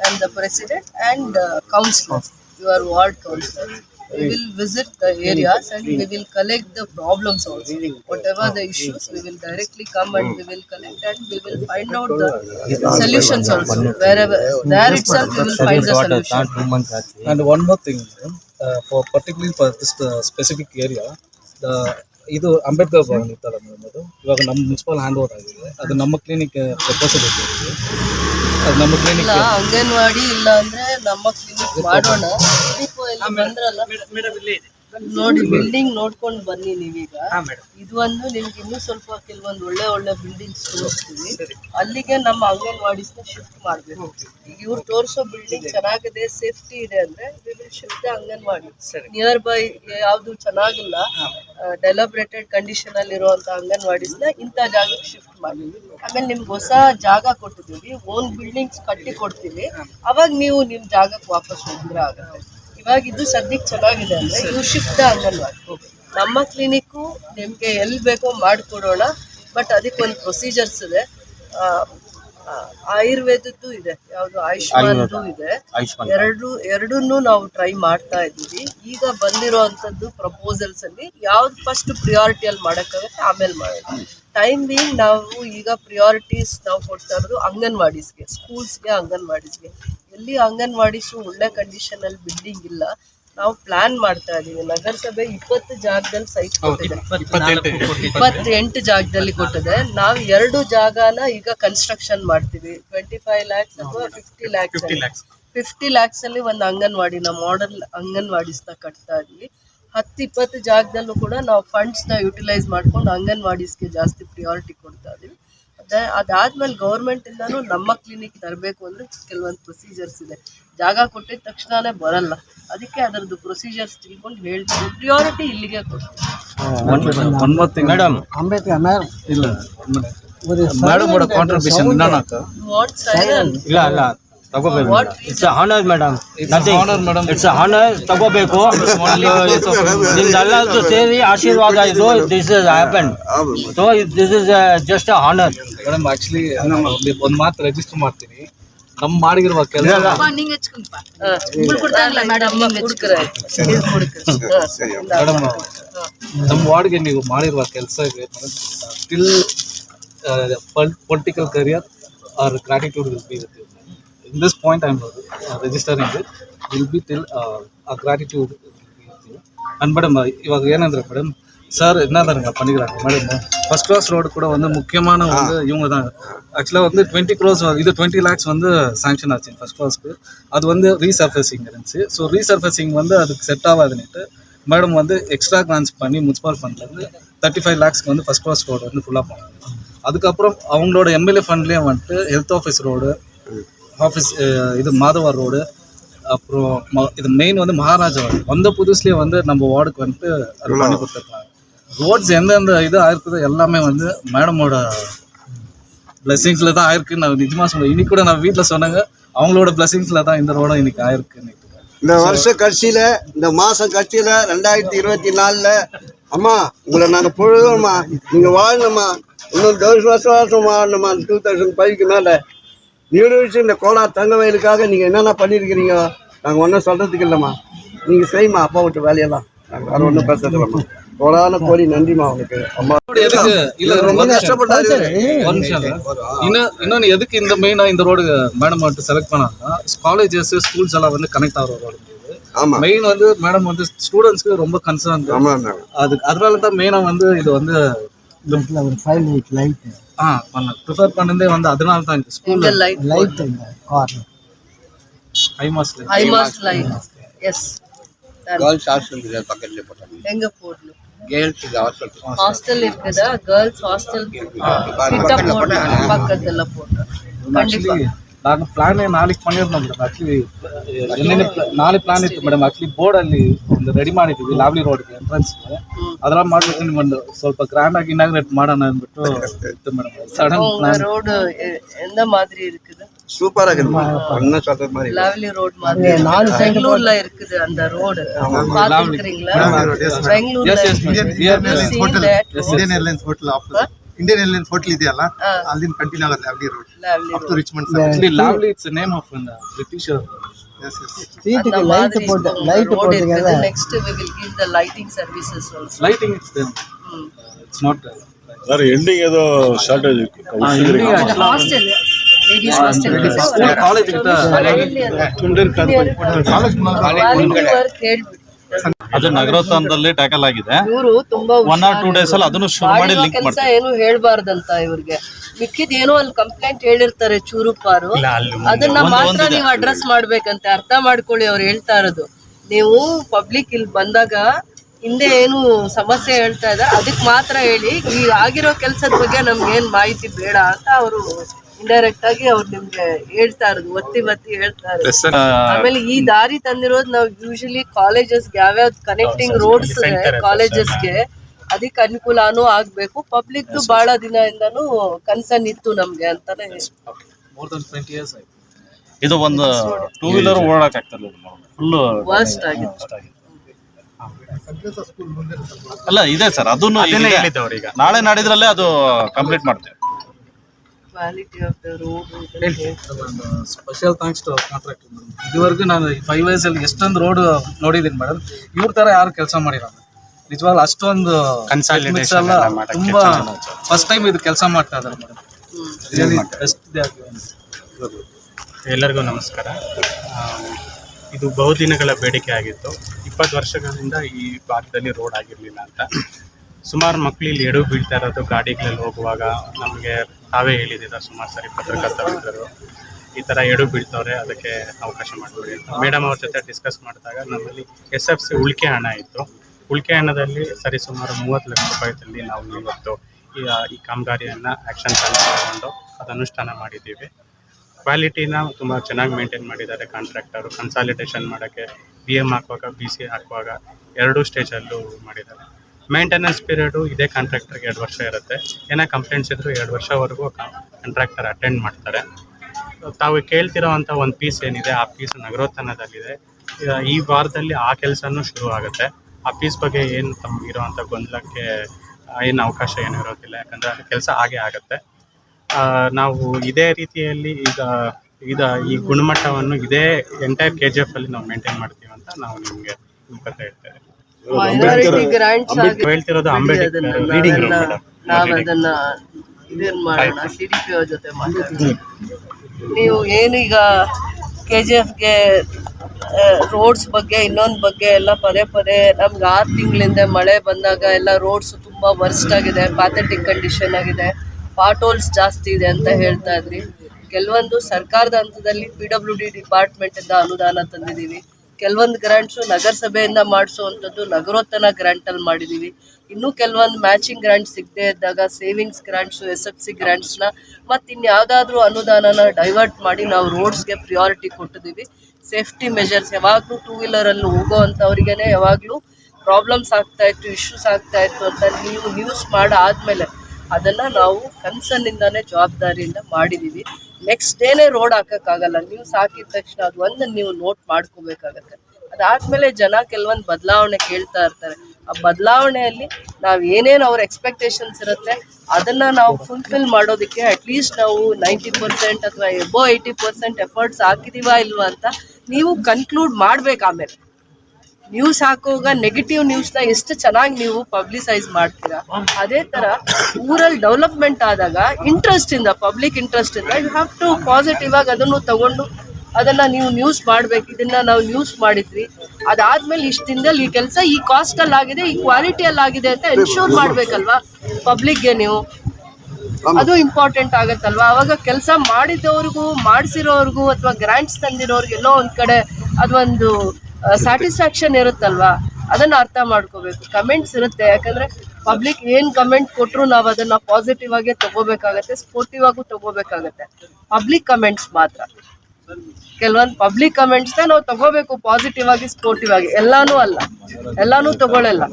and the president and councillor your ward councillor We will visit the areas and we will collect the problems also. Whatever the issues, we will directly come and we will collect and we will find out the solutions also. Wherever, there itself we will find the solution. and one more thing for particularly for specific area the ಇದು ಅಂಬೇಡ್ಕರ್ ಭವನ್ ಇತ್ತಲ್ಲ ಮೇಡಮ್ ಅದು ಇವಾಗ ನಮ್ಮ ಮುನ್ಸಿಪಲ್ ಹ್ಯಾಂಡ್ ಓವರ್ ಆಗಿದೆ ಅದು ನಮ್ಮ ಕ್ಲಿನಿಕ್ ನಮ್ಮ ಕ್ಲಿನಿಕ್ ಇಲ್ಲ ಅಂಗನವಾಡಿ ಇಲ್ಲ ಅಂದ್ರೆ ನಮ್ಮ ಕ್ಲಿನಿಕ್ ಮಾಡೋಣ. ಬಂದ್ರಲ್ಲ ನೋಡಿ ಬಿಲ್ಡಿಂಗ್ ನೋಡ್ಕೊಂಡು ಬನ್ನಿ ನೀವೀಗ. ಇದು ಒಂದು ನಿಮ್ಗೆ ಇನ್ನೂ ಸ್ವಲ್ಪ ಕೆಲವೊಂದು ಒಳ್ಳೆ ಒಳ್ಳೆ ಬಿಲ್ಡಿಂಗ್ಸ್ ತೋರಿಸ್ತೀವಿ ಅಲ್ಲಿಗೆ ನಮ್ಮ ಅಂಗನವಾಡಿಸ್ನ ಶಿಫ್ಟ್ ಮಾಡಬೇಕು. ಈಗ ಇವ್ರು ತೋರಿಸೋ ಬಿಲ್ಡಿಂಗ್ ಚೆನ್ನಾಗಿದೆ ಸೇಫ್ಟಿ ಇದೆ ಅಂದ್ರೆ ಶಿಫ್ಟ್ ಅಂಗನವಾಡಿ. ನಿಯರ್ ಬೈ ಯಾವ್ದು ಚೆನ್ನಾಗಿಲ್ಲ ಡೆಲಬ್ರೇಟೆಡ್ ಕಂಡೀಷನ್ ಅಲ್ಲಿ ಇರುವಂತ ಅಂಗನವಾಡಿಸ್ನ ಇಂಥ ಜಾಗಕ್ಕೆ ಶಿಫ್ಟ್ ಮಾಡಿದ್ವಿ. ಆಮೇಲೆ ನಿಮ್ಗೆ ಹೊಸ ಜಾಗ ಕೊಟ್ಟಿದ್ದೀವಿ ಓನ್ ಬಿಲ್ಡಿಂಗ್ಸ್ ಕಟ್ಟಿ ಕೊಡ್ತೀವಿ. ಅವಾಗ ನೀವು ನಿಮ್ಮ ಜಾಗಕ್ಕೆ ವಾಪಸ್ ಹೋಗಿದ್ರೆ ಆಗುತ್ತೆ ಇವಾಗ ಇದು ಸದ್ಯಕ್ಕೆ ಚೆನ್ನಾಗಿದೆ ಅಂದ್ರೆ ಇವು ಶಿಫ್ಟ್ ಅಂಗನವಾಡಿ. ನಮ್ಮ ಕ್ಲಿನಿಕ್ಕು ನಿಮ್ಗೆ ಎಲ್ಲಿ ಬೇಕೋ ಮಾಡಿಕೊಡೋಣ ಬಟ್ ಅದಕ್ಕೆ ಒಂದು ಪ್ರೊಸೀಜರ್ಸ್ ಇದೆ ಆಯುರ್ವೇದದ್ದು ಇದೆ ಯಾವುದು ಆಯುಷ್ಮಾನ್ದು ಇದೆ. ಎರಡು ಎರಡನ್ನೂ ನಾವು ಟ್ರೈ ಮಾಡ್ತಾ ಇದ್ದೀವಿ. ಈಗ ಬಂದಿರುವಂತದ್ದು ಪ್ರಪೋಸಲ್ಸ್ ಅಲ್ಲಿ ಯಾವ್ದು ಫಸ್ಟ್ ಪ್ರಿಯಾರಿಟಿಯಲ್ಲಿ ಮಾಡಕ್ಕಾಗತ್ತೆ ಆಮೇಲೆ ಮಾಡೋದು. ಟೈಮ್ ಬೀಂಗ್ ನಾವು ಈಗ ಪ್ರಿಯಾರಿಟೀಸ್ ನಾವು ಕೊಡ್ತಾ ಇರೋದು ಅಂಗನವಾಡೀಸ್ಗೆ ಸ್ಕೂಲ್ಸ್ಗೆ ಅಂಗನವಾಡಿಸ್ಗೆ. ಎಲ್ಲಿ ಅಂಗನವಾಡೀಸು ಒಳ್ಳೆ ಕಂಡೀಷನಲ್ಲಿ ಬಿಲ್ಡಿಂಗ್ ಇಲ್ಲ ನಾವು ಪ್ಲಾನ್ ಮಾಡ್ತಾ ಇದೀವಿ. ನಗರಸಭೆ ಇಪ್ಪತ್ತು ಜಾಗದಲ್ಲಿ ಸೈಟ್ ಕೊಟ್ಟಿದೆ. ಇಪ್ಪತ್ತೆಂಟು ಜಾಗದಲ್ಲಿ ಕೊಟ್ಟಿದೆ. ನಾವು ಎರಡು ಜಾಗನ ಈಗ ಕನ್ಸ್ಟ್ರಕ್ಷನ್ ಮಾಡ್ತೀವಿ. ಟ್ವೆಂಟಿ ಫೈವ್ ಲ್ಯಾಕ್ಸ್ ಅಥವಾ ಫಿಫ್ಟಿ ಲ್ಯಾಕ್ಸ್ ಫಿಫ್ಟಿ ಲ್ಯಾಕ್ಸ್ ಅಲ್ಲಿ. ಒಂದು ಅಂಗನವಾಡಿನ ಮಾಡೆಲ್ ಅಂಗನವಾಡಿಸ್ನ ಕಟ್ತಾ ಇದೀವಿ. ಹತ್ತು ಇಪ್ಪತ್ತು ಜಾಗದಲ್ಲೂ ಕೂಡ ನಾವು ಫಂಡ್ಸ್ನ ಯುಟಿಲೈಸ್ ಮಾಡ್ಕೊಂಡು ಅಂಗನವಾಡಿಸ್ಗೆ ಜಾಸ್ತಿ ಪ್ರಿಯಾರಿಟಿ ಕೊಡ್ತಾ ಇದೀವಿ. ಅದಾದ್ಮೇಲೆ ಅದಾದ್ಮೇಲೆ ಇಂದಾನು ನಮ್ಮ ಕ್ಲಿನಿಕ್ ತರಬೇಕು ಅಂದ್ರೆ ಕೆಲವೊಂದು ಪ್ರೊಸೀಜರ್ಸ್ ಇದೆ. ಜಾಗ ಕೊಟ್ಟಿದ ತಕ್ಷಣನೇ ಬರಲ್ಲ. ಅದಕ್ಕೆ ಅದರದ್ದು ಪ್ರೊಸೀಜರ್ಸ್ ತಿಳ್ಕೊಂಡು ಹೇಳ್ತೀವಿ ಪ್ರಿಯಾರಿಟಿ ಇಲ್ಲಿಗೆ ಕೊಡ್ತೀವಿ one more thing madam Ambedkar madam ಇಲ್ಲ. ಮೇಡಮ್ ಕೂಡ ಕಾಂಟ್ರಿಬ್ಯೂಷನ್ ನಾನು ವಾಟ್ ಇಲ್ಲ ಇಲ್ಲ. ತಗೋಬೇಕು. It's honour madam it's honour ತಗೋಬೇಕು. ಸೇರಿ ಆಶೀರ್ವಾದ ಇದು. This is happen so this is just honour madam actually ಒಂದು ಮಾತು ರಿಜಿಸ್ಟರ್ ಮಾಡ್ತೀನಿ. ನಮ್ಮ ಮಾಡಿರುವ ಕೆಲಸ ಮೇಡಮ್ ನಮ್ಮ ವಾರ್ಡ್ಗೆ ನೀವು ಮಾಡಿರುವ ಕೆಲಸ ಇದೆ till political career our gratitude will be with in this point I am registering it will be till a gratitude and madam ಇವಾಗ ಏನಂದ್ರೆ ಮೇಡம் சார் என்னதானுங்க பண்ணிக்கிறாங்க? மேடம் ஃபர்ஸ்ட் கிளாஸ் ரோடு கூட வந்து முக்கியமான வந்து இவங்க தான் ஆக்சுவலாக வந்து டுவெண்ட்டி க்ரோஸ் இது டுவெண்ட்டி லேக்ஸ் வந்து சாங்ஷன் ஆச்சு ஃபர்ஸ்ட் கிளாஸ்க்கு அது வந்து ரீசர்ஃபேசிங் இருந்துச்சு. ஸோ ரீசர்ஃபேசிங் வந்து அதுக்கு செட் ஆகாதுன்னுட்டு மேடம் வந்து எக்ஸ்ட்ரா கிரான்ஸ் பண்ணி முனிசிபல் ஃபண்ட்லேருந்து தேர்ட்டி ஃபைவ் லேக்ஸ்க்கு வந்து ஃபர்ஸ்ட் கிளாஸ் ரோடு வந்து ஃபுல்லாக பண்ணாங்க அதுக்கப்புறம் அவங்களோட எம்எல்ஏ ஃபண்ட்லேயே வந்துட்டு ஹெல்த் ஆஃபீஸ் ரோடு ஆஃபீஸ் இது மாதவர் ரோடு அப்புறம் இது மெயின் வந்து மகாராஜா வந்த புதுசுலேயே வந்து நம்ம வார்டுக்கு வந்துட்டு பண்ணி கொடுத்துருக்காங்க. ரோட்ஸ் எந்தெந்த இது ஆயிருக்குதோ எல்லாமே வந்து மேடமோட பிளெஸிங்ஸில் தான் ஆயிருக்குன்னு நான் நிஜமாக சொல்லுவேன் இன்னைக்கு கூட நான் வீட்டில் சொன்னாங்க. அவங்களோட பிளெஸிங்ஸில் தான் இந்த ரோடும் இன்னைக்கு ஆயிருக்கு இந்த வருஷ கடைசியில் இந்த மாதம் கட்சியில் ரெண்டாயிரத்தி இருபத்தி நாலில் அம்மா உங்களை நாங்கள் பொழுதுமா நீங்கள் வாழணுமா இன்னும் வருஷம் வருஷம் வாழணுமா டூ தௌசண்ட் ஃபைவ்க்கு மேல? நீடிச்சு இந்த கோலா தங்க வயலுக்காக நீங்கள் என்னென்ன பண்ணியிருக்கிறீங்க? நாங்கள் ஒன்றும் சொல்கிறதுக்கு இல்லைம்மா. நீங்கள் செய்யுமா அப்பா விட்டு வேலையெல்லாம்? நாங்கள் வேறு ஒன்றும் பேசுறது கோலான கோடி நன்றிம்மா அவனுக்கு அம்மா. எதுக்கு? இல்ல ரொம்ப. கஷ்டப்பட்டாரு இன்னொன்னு எதுக்கு இந்த மெயினா இந்த ரோடு மேடம் வந்துட்டு செலக்ட் பண்ணாங்கன்னா காலேஜஸ் ஸ்கூல்ஸ் எல்லாம் வந்து கனெக்ட் ஆகிற ரோடு ஆமா. மெயின் வந்து மேடம் வந்து ஸ்டூடெண்ட்ஸ்க்கு ரொம்ப கன்சர்ன் ஆமா அது அதனால தான் மெயினா வந்து இது வந்து ஒரு ஃபைவ் மினிட் லைட் ஆ பண்ண ப்ரிஃபர் பண்ணதே வந்து அதனால தான் இந்த ஸ்கூல்ல லைட் லைட் கார்னர் ஐமாஸ்ல ஐமாஸ் லைட் எஸ் கேர்ள்ஸ் ஹாஸ்டல் பக்கத்துல போட்டாங்க. எங்க போடணும்? கேர்ள்ஸ் ஹாஸ்டல் ஹாஸ்டல் இருக்குதா கேர்ள்ஸ் ஹாஸ்டல் கிட்ட போடுறேன் பக்கத்துல போடுறேன் கண்டிப்பா ஆக்சுவலி ನಾನು ಪ್ಲಾನ್ ನಾಳೆಗೆ பண்ணிருந்தோம் ಮೇಡಮ್ ಆಕ್ಚುಲಿ ನಿನ್ನೆ pla- ನಾಳೆ ಪ್ಲಾನ್ ಇತ್ತು ಮೇಡಮ್ ಆಕ್ಚುಲಿ ಬೋರ್ಡ್ ಅಲ್ಲಿ ಒಂದು ರೆಡಿ ಮಾಡಿದ್ವಿ ಲಾವ್ಲಿ ರೋಡ್ಗೆ ಎಂಟ್ರೆನ್ಸ್ ಅದೆಲ್ಲ ಮಾಡ್ಬಿಟ್ಟು ನಿಮ್ಮೊಂದು ಸ್ವಲ್ಪ ಗ್ರ್ಯಾಂಡ್ ಆಗಿ ಇನಾಗ್ರೇಟ್ ಮಾಡೋಣ ಅಂದ್ಬಿಟ್ಟು ಇತ್ತು ಮೇಡಮ್ ಸಡನ್ உங்க ಪ್ಲಾನ್ ரோடு எந்த மாதிரி இருக்குது சூப்பரா இருக்குதுமா ஒன்றும் சொல்றது மாதிரி இல்ல. லாவ்லி ரோட் மாதிரி நாலு பெங்களூர்ல இருக்குது அந்த ரோடு பாத்துருக்கீங்களா பெங்களூர்ல Yes, yes, இருக்குது. yes. Have you seen that road? Indian airlines hotel Indian airlines hotel ಇದೆಯಲ್ಲ ಹಾ. ಅಲ್ಲಿಂದ ಕಂಟಿನ್ಯೂ ಆಗುತ್ತೆ lovely road lovely up to Richmond actually lovely it's name of British அந்த மாதிரி ரோடு இருக்குது next we will give the lighting services also lighting it's it's not sir ending ಏದೋ shortage hostel ladies hostel ಅದು ನಗರೋತ್ಥಾನದಲ್ಲಿ ಟ್ಯಾಕಲ್ ಆಗಿದೆ. ಇವರು ತುಂಬಾ ಒನ್ ಆರ್ ಟೂ ಡೇಸ್ ಅಲ್ಲಿ ಅದನ್ನು ಶುರು ಮಾಡಿ ಲಿಂಕ್ ಕೆಲಸ ಏನು ಹೇಳ್ಬಾರ್ದಂತ ಇವ್ರಿಗೆ. ಮಿಕ್ಕಿದ ಏನೋ ಅಲ್ಲಿ ಕಂಪ್ಲೇಂಟ್ ಹೇಳಿರ್ತಾರೆ ಚೂರುಪಾರು ಅದನ್ನ ಮಾತ್ರ ನೀವು ಅಡ್ರೆಸ್ ಮಾಡ್ಬೇಕಂತೆ. ಅರ್ಥ ಮಾಡ್ಕೊಳ್ಳಿ ಅವ್ರು ಹೇಳ್ತಾ ಇರೋದು. ನೀವು ಪಬ್ಲಿಕ್ ಇಲ್ಲಿ ಬಂದಾಗ ಹಿಂದೆ ಏನು ಸಮಸ್ಯೆ ಹೇಳ್ತಾ ಇದ್ದಾರೆ ಅದಕ್ಕೆ ಮಾತ್ರ ಹೇಳಿ ಈ ಆಗಿರೋ ಕೆಲಸದ ಬಗ್ಗೆ ನಮ್ಗೆ ಏನ್ ಮಾಹಿತಿ ಬೇಡ ಅಂತ ಅವರು ಇಂಡೈರೆಕ್ಟ್ ಆಗಿ ಅವ್ರು ನಿಮ್ಗೆ ಹೇಳ್ತಾ ಇರೋದು ಒತ್ತಿ ಒತ್ತಿ ಹೇಳ್ತಾ ಇರೋದು. ಆಮೇಲೆ ಈ ದಾರಿ ತಂದಿರೋದು ನಾವು ಯೂಶಲಿ ಕಾಲೇಜಸ್ಗೆ ಯಾವ್ಯಾವ್ದು ಕನೆಕ್ಟಿಂಗ್ ರೋಡ್ಸ್ ಕಾಲೇಜಸ್ಗೆ ಅದಕ್ಕೆ ಅನುಕೂಲನೂ ಆಗ್ಬೇಕು ಪಬ್ಲಿಕ್ ಬಹಳ ದಿನದಿಂದನೂ ಕನ್ಸರ್ನ್ ಇತ್ತು ನಮ್ಗೆ ಅಂತಾನೆ ಮೋರ್ ದನ್ ಟ್ವೆಂಟಿ ಇಯರ್ಸ್ ಆಯ್ತು. ಇದು ಒಂದು ಟೂ ವೀಲರ್ ಓಡಾಕ್ ಆಗ್ತಿಲ್ಲ ಫುಲ್ ವರ್ಸ್ಟ್ ಆಗಿತ್ತು. ಅಲ್ಲ ಇದೆ ಸರ್. ಅದನ್ನು ಈಗ ನಾಳೆ ನಾಡಿದ್ರಲ್ಲೇ ಅದು ಕಂಪ್ಲೀಟ್ ಮಾಡ್ತೇವೆ. Quality of the road special thanks to madam ಇದುವರೆಗೂ ನಾನು ಫೈವ್ ಇಯರ್ಸ್ ಅಲ್ಲಿ ಎಷ್ಟೊಂದು ರೋಡ್ ನೋಡಿದ್ದೀನಿ ಮೇಡಮ್ ಇವ್ರ ಥರ ಯಾರು ಕೆಲಸ ಮಾಡಿರಲ್ಲ ನಿಜವಾಗ್ಲೂ ಅಷ್ಟೊಂದು ತುಂಬ ತುಂಬಾ ಫಸ್ಟ್ ಟೈಮ್ ಇದು ಕೆಲಸ ಮಾಡ್ತಾ ಇದ್ದಾರೆ ಮೇಡಮ್ ಬೆಸ್ಟ್ ಎಲ್ಲರಿಗೂ ನಮಸ್ಕಾರ. ಇದು ಬಹುದಿನಗಳ ಬೇಡಿಕೆ ಆಗಿತ್ತು. ಇಪ್ಪತ್ತು ವರ್ಷಗಳಿಂದ ಈ ಭಾಗದಲ್ಲಿ ರೋಡ್ ಆಗಿರಲಿಲ್ಲ ಅಂತ. ಸುಮಾರು ಮಕ್ಕಳು ಇಲ್ಲಿ ಎಡು ಬೀಳ್ತಾ ಇರೋದು ಗಾಡಿಗಳಲ್ಲಿ ಹೋಗುವಾಗ ನಮಗೆ ತಾವೇ ಹೇಳಿದ್ದೀರ ಸುಮಾರು ಸರಿ ಪತ್ರಕರ್ತ ಮಿತ್ರರು, ಈ ಥರ ಎಡು ಬೀಳ್ತವ್ರೆ, ಅದಕ್ಕೆ ಅವಕಾಶ ಮಾಡಿಕೊಡಿ ಮೇಡಮ್ ಅವ್ರ ಜೊತೆ ಡಿಸ್ಕಸ್ ಮಾಡಿದಾಗ ನಮ್ಮಲ್ಲಿ ಎಸ್ ಎಫ್ ಸಿ ಉಳಿಕೆ ಹಣ ಇತ್ತು. ಉಳಿಕೆ ಹಣದಲ್ಲಿ ಸರಿ ಸುಮಾರು ಮೂವತ್ತು ಲಕ್ಷ ರೂಪಾಯಿದಲ್ಲಿ ನಾವು ಇವತ್ತು ಈ ಈ ಕಾಮಗಾರಿಯನ್ನು ಆ್ಯಕ್ಷನ್ ಪ್ಲಾನ್ ತಗೊಂಡು ಅದು ಅನುಷ್ಠಾನ ಮಾಡಿದ್ದೀವಿ. ಕ್ವಾಲಿಟಿನ ತುಂಬ ಚೆನ್ನಾಗಿ ಮೇಂಟೈನ್ ಮಾಡಿದ್ದಾರೆ ಕಾಂಟ್ರಾಕ್ಟರು ಕನ್ಸಾಲಿಟೇಷನ್ ಮಾಡೋಕ್ಕೆ ಬಿ ಎಂ ಹಾಕುವಾಗ ಬಿ ಸಿ ಹಾಕುವಾಗ ಎರಡೂ ಸ್ಟೇಜಲ್ಲೂ ಮಾಡಿದ್ದಾರೆ. ಮೇಂಟೆನೆನ್ಸ್ ಪೀರಿಯಡು ಇದೇ ಕಾಂಟ್ರಾಕ್ಟರ್ಗೆ ಎರಡು ವರ್ಷ ಇರುತ್ತೆ. ಏನೇ ಕಂಪ್ಲೇಂಟ್ಸ್ ಇದ್ದರೂ ಎರಡು ವರ್ಷವರೆಗೂ ಕಾಂಟ್ರಾಕ್ಟರ್ ಅಟೆಂಡ್ ಮಾಡ್ತಾರೆ. ತಾವು ಕೇಳ್ತಿರೋವಂಥ ಒಂದು ಪೀಸ್ ಏನಿದೆ, ಆ ಪೀಸ್ ನಗರೋತ್ಥಾನದಲ್ಲಿದೆ. ಈ ವಾರದಲ್ಲಿ ಆ ಕೆಲಸನೂ ಶುರು ಆಗುತ್ತೆ. ಆ ಪೀಸ್ ಬಗ್ಗೆ ಏನು ತಮಗಿರುವಂಥ ಗೊಂದಲಕ್ಕೆ, ಏನು ಅವಕಾಶ ಏನು ಇರೋದಿಲ್ಲ. ಯಾಕಂದರೆ ಅದು ಕೆಲಸ ಹಾಗೆ ಆಗುತ್ತೆ. ನಾವು ಇದೇ ರೀತಿಯಲ್ಲಿ ಈಗ ಇದ ಈ ಗುಣಮಟ್ಟವನ್ನು ಇದೇ ಎಂಟೈರ್ ಕೆ ಜಿ ಎಫಲ್ಲಿ ನಾವು ಮೇಂಟೈನ್ ಮಾಡ್ತೀವಿ ಅಂತ ನಾವು ನಿಮಗೆ ಮುಖಾಂತರ ಹೇಳ್ತೇವೆ ಹೇಳ್ತಿರೋದು ಅಂಬೇಡ್ಕರ್ ಅದನ್ನ. ರೀಡಿಂಗ್ ರೂಮ್ ನಾವೆಲ್ಲ ಮೇಡಮ್ ನಾವ್ ಅದನ್ನ ಇದೇನ್ ಮಾಡೋಣ? ಸಿ ಡಿ ಪಿ ಅವ್ರ ಜೊತೆ ಮಾತಾಡೋಣ. ನೀವು ಏನೀಗ ಕೆ ಜಿ ಎಫ್ಗೆ ರೋಡ್ಸ್ ಬಗ್ಗೆ ಇನ್ನೊಂದು ಬಗ್ಗೆ ಎಲ್ಲ ಪದೇ ಪದೇ ನಮ್ಗೆ ಆರ್ ತಿಂಗಳಿಂದ ಮಳೆ ಬಂದಾಗ ಎಲ್ಲ ರೋಡ್ಸ್ ತುಂಬಾ ವರ್ಸ್ಟ್ ಆಗಿದೆ ಪ್ಯಾಥೆಟಿಕ್ ಕಂಡೀಷನ್ ಆಗಿದೆ ಪಾಟೋಲ್ಸ್ ಜಾಸ್ತಿ ಇದೆ ಅಂತ ಹೇಳ್ತಾ ಇದ್ರಿ. ಕೆಲವೊಂದು ಸರ್ಕಾರದ ಹಂತದಲ್ಲಿ ಪಿ ಡಬ್ಲ್ಯೂ ಡಿ ಡಿಪಾರ್ಟ್ಮೆಂಟಿಂದ ಅನುದಾನ ತಂದಿದ್ದೀವಿ. ಕೆಲವೊಂದು ಗ್ರಾಂಟ್ಸು ನಗರಸಭೆಯಿಂದ ಮಾಡಿಸುವಂಥದ್ದು ನಗರೋತ್ಥಾನ ಗ್ರಾಂಟಲ್ಲಿ ಮಾಡಿದ್ದೀವಿ ಇನ್ನೂ ಕೆಲವೊಂದು ಮ್ಯಾಚಿಂಗ್ ಗ್ರಾಂಟ್ ಸಿಗದೆ ಇದ್ದಾಗ savings grants S F C ಗ್ರಾಂಟ್ಸ್ನ ಮತ್ತು ಇನ್ಯಾವುದಾದ್ರೂ ಅನುದಾನನ ಡೈವರ್ಟ್ ಮಾಡಿ ನಾವು ರೋಡ್ಸ್ಗೆ ಪ್ರಿಯಾರಿಟಿ ಕೊಟ್ಟಿದ್ದೀವಿ ಸೇಫ್ಟಿ ಮೆಷರ್ಸ್ ಯಾವಾಗಲೂ ಟೂ ವೀಲರಲ್ಲಿ ಹೋಗೋ ಅಂಥವ್ರಿಗೇ ಯಾವಾಗಲೂ ಪ್ರಾಬ್ಲಮ್ಸ್ ಆಗ್ತಾ ಇತ್ತು ಇಶ್ಯೂಸ್ ಆಗ್ತಾ ಇತ್ತು ಅಂತ ನೀವು ನ್ಯೂಸ್ ಮಾಡಾದ್ಮೇಲೆ ಅದನ್ನು ನಾವು ಕನ್ಸನ್ನಿಂದಾನೇ ಜವಾಬ್ದಾರಿಯಿಂದ ಮಾಡಿದ್ದೀವಿ ನೆಕ್ಸ್ಟ್ ಡೇನೇ ರೋಡ್ ಹಾಕೋಕ್ಕಾಗಲ್ಲ. ನ್ಯೂಸ್ ಹಾಕಿದ ತಕ್ಷಣ ಅದು ಒಂದು ನೀವು ನೋಟ್ ಮಾಡ್ಕೋಬೇಕಾಗತ್ತೆ. ಅದಾದ್ಮೇಲೆ ಜನ ಕೆಲವೊಂದು ಬದಲಾವಣೆ ಕೇಳ್ತಾ ಇರ್ತಾರೆ. ಆ ಬದಲಾವಣೆಯಲ್ಲಿ ನಾವು ಏನೇನು ಅವ್ರ ಎಕ್ಸ್ಪೆಕ್ಟೇಷನ್ಸ್ ಇರುತ್ತೆ, ಅದನ್ನ ನಾವು ಫುಲ್ಫಿಲ್ ಮಾಡೋದಕ್ಕೆ ಅಟ್ಲೀಸ್ಟ್ ನಾವು ನೈಂಟಿ ಪರ್ಸೆಂಟ್ ಅಥವಾ ಎಬೋ ಏಯ್ಟಿ ಪರ್ಸೆಂಟ್ ಎಫರ್ಟ್ಸ್ ಹಾಕಿದೀವಾ ಇಲ್ವಾ ಅಂತ ನೀವು ಕನ್ಕ್ಲೂಡ್ ಮಾಡ್ಬೇಕು ಆಮೇಲೆ. ನ್ಯೂಸ್ ಹಾಕುವಾಗ ನೆಗೆಟಿವ್ ನ್ಯೂಸ್ನ ಎಷ್ಟು ಚೆನ್ನಾಗಿ ನೀವು ಪಬ್ಲಿಸೈಸ್ ಮಾಡ್ತೀರಾ? ಅದೇ ಥರ ಊರಲ್ಲಿ ಡೆವಲಪ್ಮೆಂಟ್ ಆದಾಗ ಇಂಟ್ರೆಸ್ಟಿಂದ ಪಬ್ಲಿಕ್ ಇಂಟ್ರೆಸ್ಟಿಂದ ಯು ಹ್ಯಾವ್ ಟು ಪಾಸಿಟಿವ್ ಆಗಿ ಅದನ್ನು ತಗೊಂಡು ಅದನ್ನ ನೀವು ನ್ಯೂಸ್ ಮಾಡ್ಬೇಕು, ಇದನ್ನ ನಾವು ನ್ಯೂಸ್ ಮಾಡಿದ್ವಿ. ಅದಾದ್ಮೇಲೆ ಇಷ್ಟು ದಿನದಲ್ಲಿ ಈ ಕೆಲಸ ಈ ಕಾಸ್ಟಲ್ಲಿ ಆಗಿದೆ, ಈ ಕ್ವಾಲಿಟಿಯಲ್ಲಿ ಆಗಿದೆ ಅಂತ ಎನ್ಶೂರ್ ಮಾಡ್ಬೇಕಲ್ವಾ? ಪಬ್ಲಿಕ್ಗೆ ನೀವು. ಅದು ಇಂಪಾರ್ಟೆಂಟ್ ಆಗತ್ತಲ್ವಾ? ಅವಾಗ ಕೆಲಸ ಮಾಡಿದವ್ರಿಗೂ, ಮಾಡಿಸಿರೋರ್ಗೂ ಅಥವಾ ಗ್ರಾಂಟ್ಸ್ ತಂದಿರೋರ್ಗೆಲ್ಲೋ ಒಂದು ಕಡೆ ಅದೊಂದು ಸ್ಯಾಟಿಸ್ಫ್ಯಾಕ್ಷನ್ ಇರುತ್ತಲ್ವಾ? ಅದನ್ನ ಅರ್ಥ ಮಾಡ್ಕೋಬೇಕು. ಕಮೆಂಟ್ಸ್ ಇರುತ್ತೆ. ಯಾಕಂದ್ರೆ ಪಬ್ಲಿಕ್ ಏನ್ ಕಮೆಂಟ್ ಕೊಟ್ರು ನಾವು ಅದನ್ನ ಪಾಸಿಟಿವ್ ಆಗಿ ತಗೋಬೇಕಾಗತ್ತೆ ಸ್ಪೋರ್ಟಿವ್ ಆಗು ತಗೋಬೇಕಾಗತ್ತೆ. ಪಬ್ಲಿಕ್ ಕಮೆಂಟ್ಸ್ ಮಾತ್ರ. ಕೆಲವೊಂದು ಪಬ್ಲಿಕ್ ಕಮೆಂಟ್ಸ್ ನಾವು ತಗೋಬೇಕು ಪಾಸಿಟಿವ್ ಆಗಿ ಸ್ಪೋರ್ಟಿವ್ ಆಗಿ. ಎಲ್ಲಾನು ಅಲ್ಲ. ಎಲ್ಲಾನು ತಗೊಳ್ಳಲ್ಲ